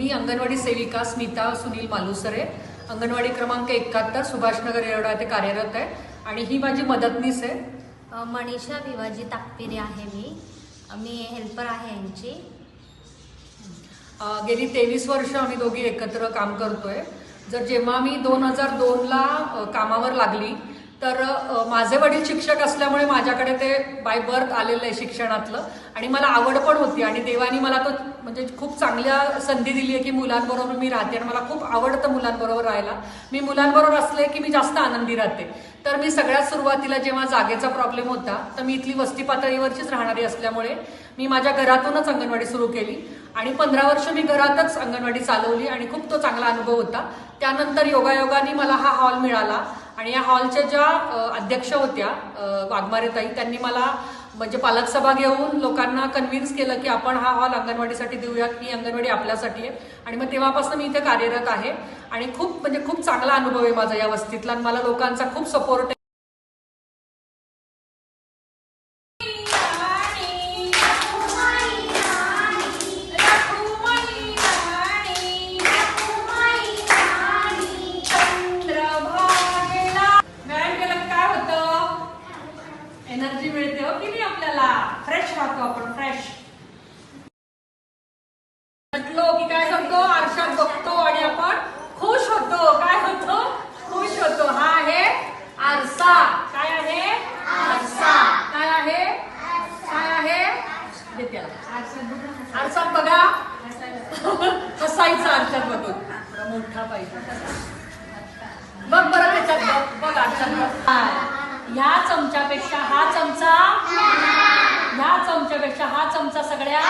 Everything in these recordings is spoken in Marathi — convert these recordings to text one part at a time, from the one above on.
मी अंगणवाडी सेविका स्मिता सुनील मालुसरे. अंगणवाडी क्रमांक एकाहत्तर सुभाषनगर येरवडा येथे कार्यरत आहे. आणि ही माझी मदतनीस आहे. मनीषा विवाजी ताकपिरे आहे मी. मी हेल्पर आहे यांची. गेली तेवीस वर्ष आम्ही दोघी एकत्र काम करतोय. जर जेव्हा मी दोन हजार दोनला कामावर लागली तर माझे वडील शिक्षक असल्यामुळे माझ्याकडे ते बाय बर्थ आलेलं आहे शिक्षणातलं. आणि मला आवड पण होती आणि देवानी मला तो म्हणजे खूप चांगल्या संधी दिली आहे की मुलांबरोबर मी राहते आणि मला खूप आवडतं मुलांबरोबर राहायला. मी मुलांबरोबर असले की मी जास्त आनंदी राहते. तर मी सगळ्यात सुरुवातीला जेव्हा जागेचा प्रॉब्लेम होता तर मी इथली वस्ती पातळीवरचीच राहणारी असल्यामुळे मी माझ्या घरातूनच अंगणवाडी सुरू केली. आणि पंधरा वर्ष मी घरातच अंगणवाडी चालवली आणि खूप तो चांगला अनुभव होता. त्यानंतर योगायोगाने मला हा हॉल मिळाला. आणि या हॉलच्या ज्या अध्यक्ष होत्या वाघमारेताई त्यांनी मला म्हणजे पालक सभा घेऊन लोकांना कन्व्हिन्स केलं की आपण हा हॉल अंगणवाडीसाठी देऊयात ही अंगणवाडी आपल्यासाठी आहे. आणि मग तेव्हापासून मी इथे कार्यरत आहे. आणि खूप म्हणजे खूप चांगला अनुभव आहे माझा या वस्तीतला. आणि मला लोकांचा खूप सपोर्ट आहे व्यायाम केला की काय होतं एनर्जी मिळते हो की नाही आपल्याला? फ्रेश राहतो आपण फ्रेश म्हटलो की काय करतो आरशात बघतो आणि आपण खुश होतो. काय होतो? खुश होतो. हा आहे आरसा. काय आहे? आरसा. काय आहे? काय आहे? दे बघा. हसायचा आरशात बघून. मोठा पाहिजे. बघ बरं त्याच्यात बघ. बघ आरशात ह्या चमच्यापेक्षा हा चमचा. ह्या चमच्यापेक्षा हा चमचा सगळ्या.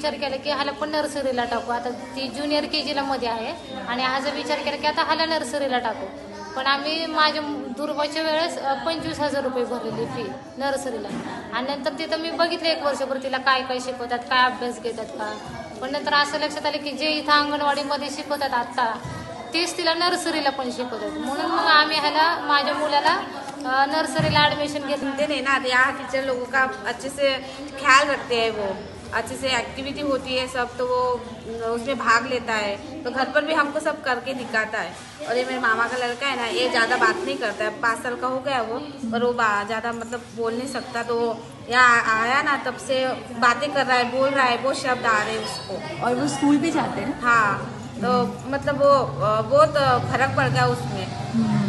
विचार केला की ह्याला पण नर्सरीला टाकू. आता ती ज्युनियर के जीला मध्ये आहे आणि हा जर विचार केला की आता ह्याला नर्सरीला टाकू. पण आम्ही माझ्या दुर्वाच्या वेळेस पंचवीस हजार रुपये भरलेली फी नर्सरीला आणि नंतर तिथं मी बघितलं एक वर्षभर तिला काय काय शिकवतात काय अभ्यास घेतात का. पण नंतर असं लक्षात आलं की जे इथं अंगणवाडीमध्ये शिकवतात आत्ता तेच तिला नर्सरीला पण शिकवतात. म्हणून मग आम्ही ह्याला माझ्या मुलाला नर्सरीला ऍडमिशन घेतले. नहीं ना तो यहाँ टीचर लोगों का अच्छे से ख्याल रखते हैं वो. अच्छे से एक्टिविटी होती है सब तो वो उसमें भाग लेता है। तो घर पर भी हमको सब करके दिखाता है। और ये मेरे मामा का लड़का है ना ये ज़्यादा बात नहीं करता है। पाँच साल का हो गया वो पर वो ज़्यादा मतलब बोल नहीं सकता। तो यहाँ आया ना तब से बातें कर रहा है बोल रहा है वो शब्द आ रहे हैं उसको। और वो स्कूल भी जाते हैं? हाँ तो मतलब वो बहुत फ़र्क पड़ गया उसमें।